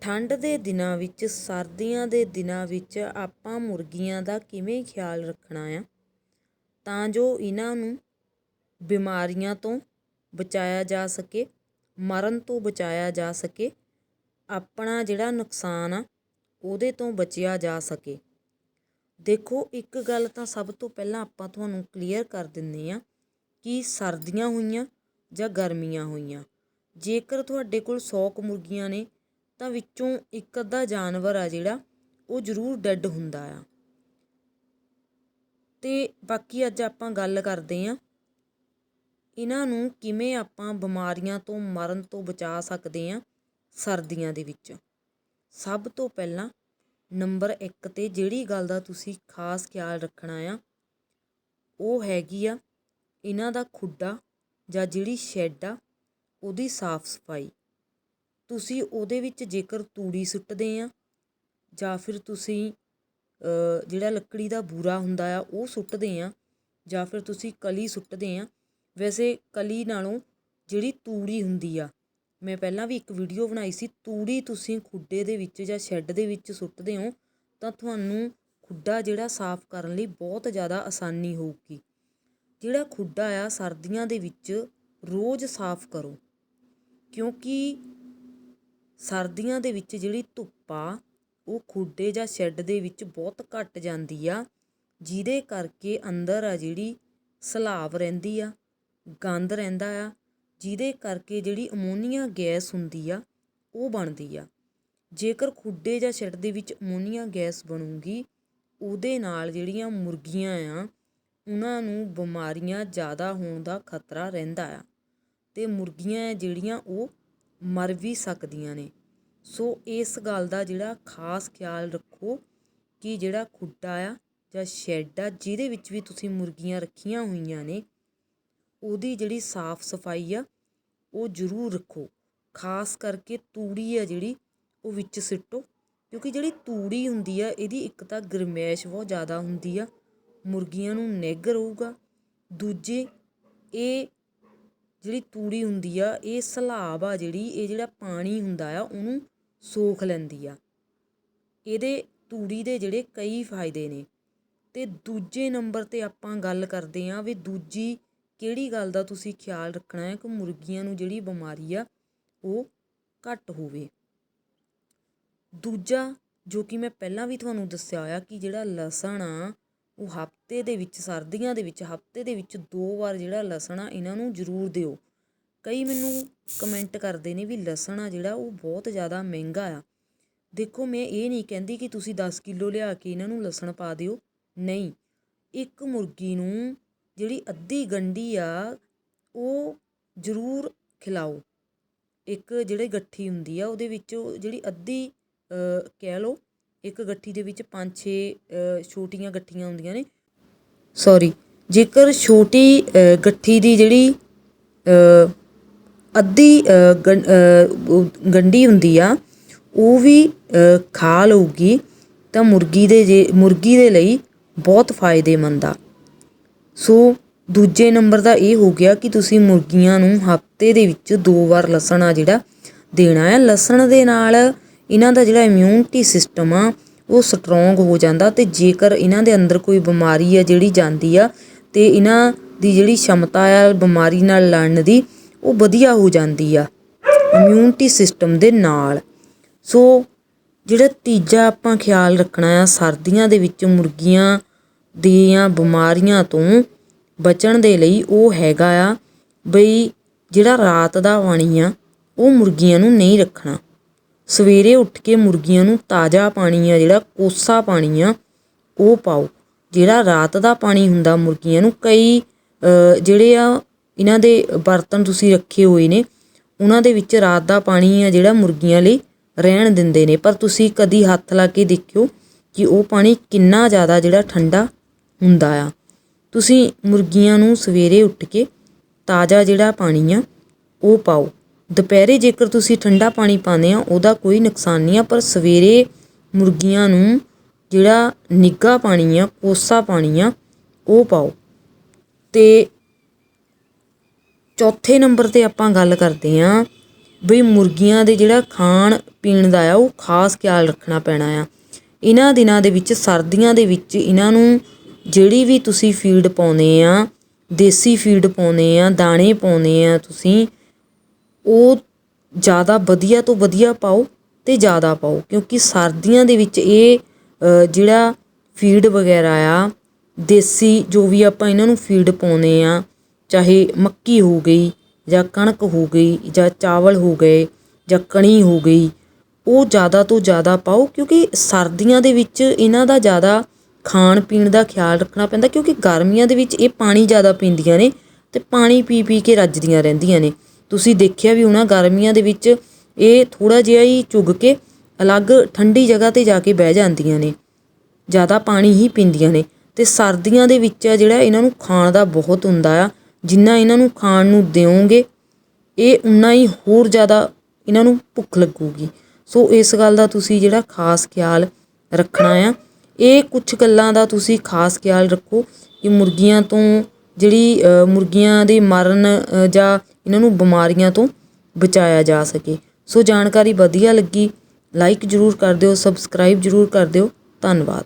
ਠੰਡ ਦੇ ਦਿਨਾਂ ਵਿੱਚ, ਸਰਦੀਆਂ ਦੇ ਦਿਨਾਂ ਵਿੱਚ ਆਪਾਂ ਮੁਰਗੀਆਂ ਦਾ ਕਿਵੇਂ ਖਿਆਲ ਰੱਖਣਾ ਆ? ਤਾਂ ਜੋ ਇਹਨਾਂ ਨੂੰ ਬਿਮਾਰੀਆਂ ਤੋਂ ਬਚਾਇਆ ਜਾ ਸਕੇ, ਮਰਨ ਤੋਂ ਬਚਾਇਆ ਜਾ ਸਕੇ, ਆਪਣਾ ਜਿਹੜਾ ਨੁਕਸਾਨ ਆ, ਉਹਦੇ ਤੋਂ ਬਚਿਆ ਜਾ ਸਕੇ। ਦੇਖੋ, ਇੱਕ ਗੱਲ ਤਾਂ ਸਭ ਤੋਂ ਪਹਿਲਾਂ ਆਪਾਂ ਤੁਹਾਨੂੰ ਕਲੀਅਰ ਕਰ ਦਿੰਦੇ ਆ ਕਿ ਸਰਦੀਆਂ ਹੋਈਆਂ ਜਾਂ ਗਰਮੀਆਂ ਹੋਈਆਂ। ਜੇਕਰ ਤੁਹਾਡੇ ਕੋਲ 100 ਕੁ ਮੁਰਗੀਆਂ ਨੇ ਤਾਂ ਵਿੱਚੋਂ ਇੱਕ ਅੱਧਾ ਜਾਨਵਰ ਆ ਜਿਹੜਾ, ਉਹ ਜ਼ਰੂਰ ਡੈੱਡ ਹੁੰਦਾ ਆ। ਤੇ ਬਾਕੀ ਅੱਜ ਆਪਾਂ ਗੱਲ ਕਰਦੇ ਆ, ਇਹਨਾਂ ਨੂੰ ਕਿਵੇਂ ਆਪਾਂ ਬਿਮਾਰੀਆਂ ਤੋਂ ਮਰਨ ਤੋਂ ਬਚਾ ਸਕਦੇ ਆ ਸਰਦੀਆਂ ਦੇ ਵਿੱਚ? ਸਭ ਤੋਂ ਪਹਿਲਾਂ ਨੰਬਰ 1 ਤੇ ਜਿਹੜੀ ਗੱਲ ਦਾ ਤੁਸੀਂ ਖਾਸ ਖਿਆਲ ਰੱਖਣਾ ਆ, ਉਹ ਹੈਗੀ ਆ ਇਹਨਾਂ ਦਾ ਖੁੱਡਾ ਜਾਂ ਜਿਹੜੀ ਸ਼ੈੱਡ ਆ, ਉਹਦੀ ਸਾਫ਼ ਸਫ਼ਾਈ। ਤੁਸੀਂ ਉਹਦੇ ਵਿੱਚ ਜੇਕਰ ਤੂੜੀ ਸੁੱਟਦੇ ਆ, ਜਾਂ ਫਿਰ ਤੁਸੀਂ ਜਿਹੜਾ ਲੱਕੜੀ ਦਾ ਬੂਰਾ ਹੁੰਦਾ ਆ, ਉਹ ਸੁੱਟਦੇ ਆ, ਜਾਂ ਫਿਰ ਤੁਸੀਂ ਕਲੀ ਸੁੱਟਦੇ ਆ, ਵੈਸੇ ਕਲੀ ਨਾਲੋਂ ਜਿਹੜੀ ਤੂੜੀ ਹੁੰਦੀ ਆ, ਮੈਂ ਪਹਿਲਾਂ ਵੀ ਇੱਕ ਵੀਡੀਓ ਬਣਾਈ ਸੀ, ਤੂੜੀ ਤੁਸੀਂ ਖੁੱਡੇ ਦੇ ਵਿੱਚ ਜਾਂ ਸ਼ੈੱਡ ਦੇ ਵਿੱਚ ਸੁੱਟਦੇ ਹੋ, ਤਾਂ ਤੁਹਾਨੂੰ ਖੁੱਡਾ ਜਿਹੜਾ ਸਾਫ਼ ਕਰਨ ਲਈ ਬਹੁਤ ਜ਼ਿਆਦਾ ਆਸਾਨੀ ਹੋਊਗੀ। ਜਿਹੜਾ ਖੁੱਡਾ ਆ, ਸਰਦੀਆਂ ਦੇ ਵਿੱਚ ਰੋਜ਼ ਸਾਫ਼ ਕਰੋ, ਕਿਉਂਕਿ ਸਰਦੀਆਂ ਦੇ ਵਿੱਚ ਜਿਹੜੀ ਧੁੱਪ ਆ, ਉਹ ਖੁੱਡੇ ਜਾਂ ਸ਼ੈੱਡ ਦੇ ਵਿੱਚ ਬਹੁਤ ਘੱਟ ਜਾਂਦੀ ਆ, ਜਿਹਦੇ ਕਰਕੇ ਅੰਦਰ ਆ ਜਿਹੜੀ ਸਲਾਬ ਰਹਿੰਦੀ ਆ ਗੰਦ ਰਹਿੰਦਾ ਆ, ਜਿਹਦੇ ਕਰਕੇ ਜਿਹੜੀ ਅਮੋਨੀਆ ਗੈਸ ਹੁੰਦੀ ਆ, ਉਹ ਬਣਦੀ ਆ। ਜੇਕਰ ਖੁੱਡੇ ਜਾਂ ਸ਼ੈੱਡ ਦੇ ਵਿੱਚ ਅਮੋਨੀਆ ਗੈਸ ਬਣੂਗੀ, ਉਹਦੇ ਨਾਲ ਜਿਹੜੀਆਂ ਮੁਰਗੀਆਂ ਆ, ਉਹਨਾਂ ਨੂੰ ਬਿਮਾਰੀਆਂ ਜ਼ਿਆਦਾ ਹੋਣ ਦਾ ਖਤਰਾ ਰਹਿੰਦਾ ਆ। ਤੇ ਮੁਰਗੀਆਂ ਜਿਹੜੀਆਂ, ਉਹ ਮਰ ਵੀ ਸਕਦੀਆਂ ਨੇ। ਸੋ ਇਸ ਗੱਲ ਦਾ ਜਿਹੜਾ ਖਾਸ ਖਿਆਲ ਰੱਖੋ ਕਿ ਜਿਹੜਾ ਖੁੱਡਾ ਆ ਜਾਂ ਸ਼ੈੱਡ ਆ, ਜਿਹਦੇ ਵਿੱਚ ਵੀ ਤੁਸੀਂ ਮੁਰਗੀਆਂ ਰੱਖੀਆਂ ਹੋਈਆਂ ਨੇ, ਉਹਦੀ ਜਿਹੜੀ ਸਾਫ਼ ਸਫ਼ਾਈ ਆ, ਉਹ ਜ਼ਰੂਰ ਰੱਖੋ। ਖਾਸ ਕਰਕੇ ਤੂੜੀ ਆ ਜਿਹੜੀ, ਉਹ ਵਿੱਚ ਸਿੱਟੋ, ਕਿਉਂਕਿ ਜਿਹੜੀ ਤੂੜੀ ਹੁੰਦੀ ਆ, ਇਹਦੀ ਇੱਕ ਤਾਂ ਗਰਮੈਸ਼ ਬਹੁਤ ਜ਼ਿਆਦਾ ਹੁੰਦੀ ਆ, ਮੁਰਗੀਆਂ ਨੂੰ ਨਿੱਘ ਰਹੂਗਾ। ਦੂਜੇ, ਇਹ ਜਿਹੜੀ ਤੂੜੀ ਹੁੰਦੀ ਆ, ਇਹ ਸਲਾਬ ਆ ਜਿਹੜੀ, ਇਹ ਜਿਹੜਾ ਪਾਣੀ ਹੁੰਦਾ ਆ, ਉਹਨੂੰ ਸੋਖ ਲੈਂਦੀ ਆ। ਇਹਦੇ ਤੂੜੀ ਦੇ ਜਿਹੜੇ ਕਈ ਫਾਇਦੇ ਨੇ। ਤੇ ਦੂਜੇ ਨੰਬਰ ਤੇ ਆਪਾਂ ਗੱਲ ਕਰਦੇ ਆਂ ਵੀ ਦੂਜੀ ਕਿਹੜੀ ਗੱਲ ਦਾ ਤੁਸੀਂ ਖਿਆਲ ਰੱਖਣਾ ਹੈ ਕਿ ਮੁਰਗੀਆਂ ਨੂੰ ਜਿਹੜੀ ਬਿਮਾਰੀ ਆ, ਉਹ ਘੱਟ ਹੋਵੇ। ਦੂਜਾ ਜੋ ਕਿ ਮੈਂ ਪਹਿਲਾਂ ਵੀ ਤੁਹਾਨੂੰ ਦੱਸਿਆ ਹੋਇਆ ਕਿ ਜਿਹੜਾ ਲਸਣ ਆ ਉਹ ਹਫ਼ਤੇ ਦੇ ਵਿੱਚ, ਸਰਦੀਆਂ ਦੇ ਵਿੱਚ, ਹਫ਼ਤੇ ਦੇ ਵਿੱਚ ਦੋ ਵਾਰ ਜਿਹੜਾ ਲਸਣ ਆ, ਇਹਨਾਂ ਨੂੰ ਜ਼ਰੂਰ ਦਿਓ। ਕਈ ਮੈਨੂੰ ਕਮੈਂਟ ਕਰਦੇ ਨੇ ਵੀ ਲਸਣ ਆ ਜਿਹੜਾ ਉਹ ਬਹੁਤ ਜ਼ਿਆਦਾ ਮਹਿੰਗਾ ਆ। ਦੇਖੋ, ਮੈਂ ਇਹ ਨਹੀਂ ਕਹਿੰਦੀ ਕਿ ਤੁਸੀਂ 10 ਕਿਲੋ ਲਿਆ ਕੇ ਇਹਨਾਂ ਨੂੰ ਲਸਣ ਪਾ ਦਿਓ। ਨਹੀਂ, ਇੱਕ ਮੁਰਗੀ ਨੂੰ ਜਿਹੜੀ ਅੱਧੀ ਗੰਢੀ ਆ, ਉਹ ਜ਼ਰੂਰ ਖਿਲਾਓ। ਇੱਕ ਜਿਹੜੇ ਗੱਠੀ ਹੁੰਦੀ ਆ, ਉਹਦੇ ਵਿੱਚ ਜਿਹੜੀ ਅੱਧੀ ਕਹਿ ਲਓ ਇੱਕ ਗੱਠੀ ਦੇ ਵਿੱਚ 5-6 ਛੋਟੀਆਂ ਗੱਠੀਆਂ ਹੁੰਦੀਆਂ ਨੇ। ਸੌਰੀ ਜੇਕਰ ਛੋਟੀ ਗੱਠੀ ਦੀ ਜਿਹੜੀ ਅੱਧੀ ਗੰਢੀ ਹੁੰਦੀ ਆ, ਉਹ ਵੀ ਖਾ ਲਊਗੀ, ਤਾਂ ਮੁਰਗੀ ਦੇ ਜੇ, ਮੁਰਗੀ ਦੇ ਲਈ ਬਹੁਤ ਫਾਇਦੇਮੰਦ ਆ। ਸੋ ਦੂਜੇ ਨੰਬਰ ਦਾ ਇਹ ਹੋ ਗਿਆ ਕਿ ਤੁਸੀਂ ਮੁਰਗੀਆਂ ਨੂੰ ਹਫ਼ਤੇ ਦੇ ਵਿੱਚ ਦੋ ਵਾਰ ਲਸਣ ਆ ਜਿਹੜਾ ਦੇਣਾ ਹੈ ਲਸਣ ਦੇ ਨਾਲ ਇਹਨਾਂ ਦਾ ਜਿਹੜਾ ਇਮਿਊਨਿਟੀ ਸਿਸਟਮ ਆ, ਉਹ ਸਟਰੋਂਗ ਹੋ ਜਾਂਦਾ ਤੇ ਜੇਕਰ ਇਹਨਾਂ ਦੇ ਅੰਦਰ ਕੋਈ ਬਿਮਾਰੀ ਆ ਜਿਹੜੀ ਜਾਂਦੀ ਆ ਤੇ ਇਹਨਾਂ ਦੀ ਜਿਹੜੀ ਸ਼ਮਤਾ ਆ ਬਿਮਾਰੀ ਨਾਲ ਲੜਨ ਦੀ, ਉਹ ਵਧੀਆ ਹੋ ਜਾਂਦੀ ਆ ਇਮਿਊਨਿਟੀ ਸਿਸਟਮ ਦੇ ਨਾਲ। ਸੋ ਜਿਹੜਾ ਤੀਜਾ ਆਪਾਂ ਖਿਆਲ ਰੱਖਣਾ ਆ, ਸਰਦੀਆਂ ਦੇ ਵਿੱਚ ਮੁਰਗੀਆਂ ਦੀਆਂ ਬਿਮਾਰੀਆਂ ਤੋਂ ਬਚਣ ਦੇ ਲਈ ਉਹ ਹੈਗਾ ਆ ਬਈ ਜਿਹੜਾ ਰਾਤ ਦਾ ਪਾਣੀ ਆ, ਉਹ ਮੁਰਗੀਆਂ ਨੂੰ ਨਹੀਂ ਰੱਖਣਾ। ਸਵੇਰੇ ਉੱਠ ਕੇ ਮੁਰਗੀਆਂ ਨੂੰ ਤਾਜ਼ਾ ਪਾਣੀ ਆ ਜਿਹੜਾ ਕੋਸਾ ਪਾਣੀ ਆ, ਉਹ ਪਾਓ। ਜਿਹੜਾ ਰਾਤ ਦਾ ਪਾਣੀ ਹੁੰਦਾ ਮੁਰਗੀਆਂ ਨੂੰ, ਕਈ ਜਿਹੜੇ ਆ, ਇਹਨਾਂ ਦੇ ਬਰਤਨ ਤੁਸੀਂ ਰੱਖੇ ਹੋਏ ਨੇ, ਉਹਨਾਂ ਦੇ ਵਿੱਚ ਰਾਤ ਦਾ ਪਾਣੀ ਆ ਜਿਹੜਾ ਮੁਰਗੀਆਂ ਲਈ ਰਹਿਣ ਦਿੰਦੇ ਨੇ। ਪਰ ਤੁਸੀਂ ਕਦੀ ਹੱਥ ਲਾ ਕੇ ਦੇਖਿਓ ਕਿ ਉਹ ਪਾਣੀ ਕਿੰਨਾ ਜ਼ਿਆਦਾ ਜਿਹੜਾ ਠੰਡਾ ਹੁੰਦਾ ਆ। ਤੁਸੀਂ ਮੁਰਗੀਆਂ ਨੂੰ ਸਵੇਰੇ ਉੱਠ ਕੇ ਤਾਜ਼ਾ ਜਿਹੜਾ ਪਾਣੀ ਆ, ਉਹ ਪਾਓ। ਦੁਪਹਿਰੇ ਜੇਕਰ ਤੁਸੀਂ ਠੰਡਾ ਪਾਣੀ ਪਾਉਂਦੇ ਆ ਉਹਦਾ ਕੋਈ ਨੁਕਸਾਨ ਨਹੀਂ ਆ, ਪਰ ਸਵੇਰੇ ਮੁਰਗੀਆਂ ਨੂੰ ਜਿਹੜਾ ਨਿੱਘਾ ਪਾਣੀ ਆ, ਕੋਸਾ ਪਾਣੀ ਆ, ਉਹ ਪਾਓ। ਤੇ ਚੌਥੇ ਨੰਬਰ ਤੇ ਆਪਾਂ ਗੱਲ ਕਰਦੇ ਆ ਵੀ ਮੁਰਗੀਆਂ ਦੇ ਜਿਹੜਾ ਖਾਣ ਪੀਣ ਦਾ ਆ, ਉਹ ਖਾਸ ਖਿਆਲ ਰੱਖਣਾ ਪੈਣਾ ਆ। ਇਹਨਾਂ ਦਿਨਾਂ ਦੇ ਵਿੱਚ, ਸਰਦੀਆਂ ਦੇ ਵਿੱਚ ਇਹਨਾਂ ਨੂੰ ਜਿਹੜੀ ਵੀ ਤੁਸੀਂ ਫੀਡ ਪਾਉਂਦੇ ਆ, ਦੇਸੀ ਫੀਡ ਪਾਉਂਦੇ ਆ, ਦਾਣੇ ਪਾਉਂਦੇ ਆ ਤੁਸੀਂ ਉਹ ਜ਼ਿਆਦਾ ਵਧੀਆ ਤੋਂ ਵਧੀਆ ਪਾਓ ਅਤੇ ਜ਼ਿਆਦਾ ਪਾਓ, ਕਿਉਂਕਿ ਸਰਦੀਆਂ ਦੇ ਵਿੱਚ ਇਹ ਜਿਹੜਾ ਫੀਡ ਵਗੈਰਾ ਆ, ਦੇਸੀ ਜੋ ਵੀ ਆਪਾਂ ਇਹਨਾਂ ਨੂੰ ਫੀਡ ਪਾਉਂਦੇ ਆ, ਚਾਹੇ ਮੱਕੀ ਹੋ ਗਈ ਜਾਂ ਕਣਕ ਹੋ ਗਈ ਜਾਂ ਚਾਵਲ ਹੋ ਗਏ ਜਾਂ ਕਣੀ ਹੋ ਗਈ, ਉਹ ਜ਼ਿਆਦਾ ਤੋਂ ਜ਼ਿਆਦਾ ਪਾਓ, ਕਿਉਂਕਿ ਸਰਦੀਆਂ ਦੇ ਵਿੱਚ ਇਹਨਾਂ ਦਾ ਜ਼ਿਆਦਾ ਖਾਣ ਪੀਣ ਦਾ ਖਿਆਲ ਰੱਖਣਾ ਪੈਂਦਾ, ਕਿਉਂਕਿ ਗਰਮੀਆਂ ਦੇ ਵਿੱਚ ਇਹ ਪਾਣੀ ਜ਼ਿਆਦਾ ਪੀਂਦੀਆਂ ਨੇ ਤੇ ਪਾਣੀ ਪੀ ਪੀ ਕੇ ਰੱਜਦੀਆਂ ਰਹਿੰਦੀਆਂ ਨੇ। ਤੁਸੀਂ ਦੇਖਿਆ ਵੀ ਹੋਣਾ ਗਰਮੀਆਂ ਦੇ ਵਿੱਚ ਇਹ ਥੋੜਾ ਜਿਹਾ ਹੀ ਚੁੱਗ ਕੇ ਅਲੱਗ ਠੰਡੀ ਜਗ੍ਹਾ ਤੇ ਜਾ ਕੇ ਬਹਿ ਜਾਂਦੀਆਂ ਨੇ। ਜ਼ਿਆਦਾ ਪਾਣੀ ਹੀ ਪੀਂਦੀਆਂ ਨੇ। ਤੇ ਸਰਦੀਆਂ ਦੇ ਵਿੱਚ ਆ ਜਿਹੜਾ ਇਹਨਾਂ ਨੂੰ ਖਾਣ ਦਾ ਬਹੁਤ ਹੁੰਦਾ ਆ, ਜਿੰਨਾ ਇਹਨਾਂ ਨੂੰ ਖਾਣ ਨੂੰ ਦਿਓਗੇ, ਇਹ ਉਨਾ ਹੀ ਹੋਰ ਜ਼ਿਆਦਾ ਇਹਨਾਂ ਨੂੰ ਭੁੱਖ ਲੱਗੂਗੀ। ਸੋ ਇਸ ਗੱਲ ਦਾ ਤੁਸੀਂ ਜਿਹੜਾ ਖਾਸ ਖਿਆਲ ਰੱਖਣਾ ਆ, ਇਹ ਕੁਝ ਗੱਲਾਂ ਦਾ ਤੁਸੀਂ ਖਾਸ ਖਿਆਲ ਰੱਖੋ ਕਿ ਮੁਰਗੀਆਂ ਤੋਂ ਜਿਹੜੀ ਮੁਰਗੀਆਂ ਦੇ ਮਰਨ ਜਾਂ ਇਹਨਾਂ ਨੂੰ ਬਿਮਾਰੀਆਂ ਤੋਂ ਬਚਾਇਆ ਜਾ ਸਕੇ। ਸੋ ਜਾਣਕਾਰੀ ਵਧੀਆ ਲੱਗੀ ਲਾਈਕ ਜਰੂਰ ਕਰ ਦਿਓ ਸਬਸਕ੍ਰਾਈਬ ਜਰੂਰ ਕਰ ਦਿਓ। ਧੰਨਵਾਦ।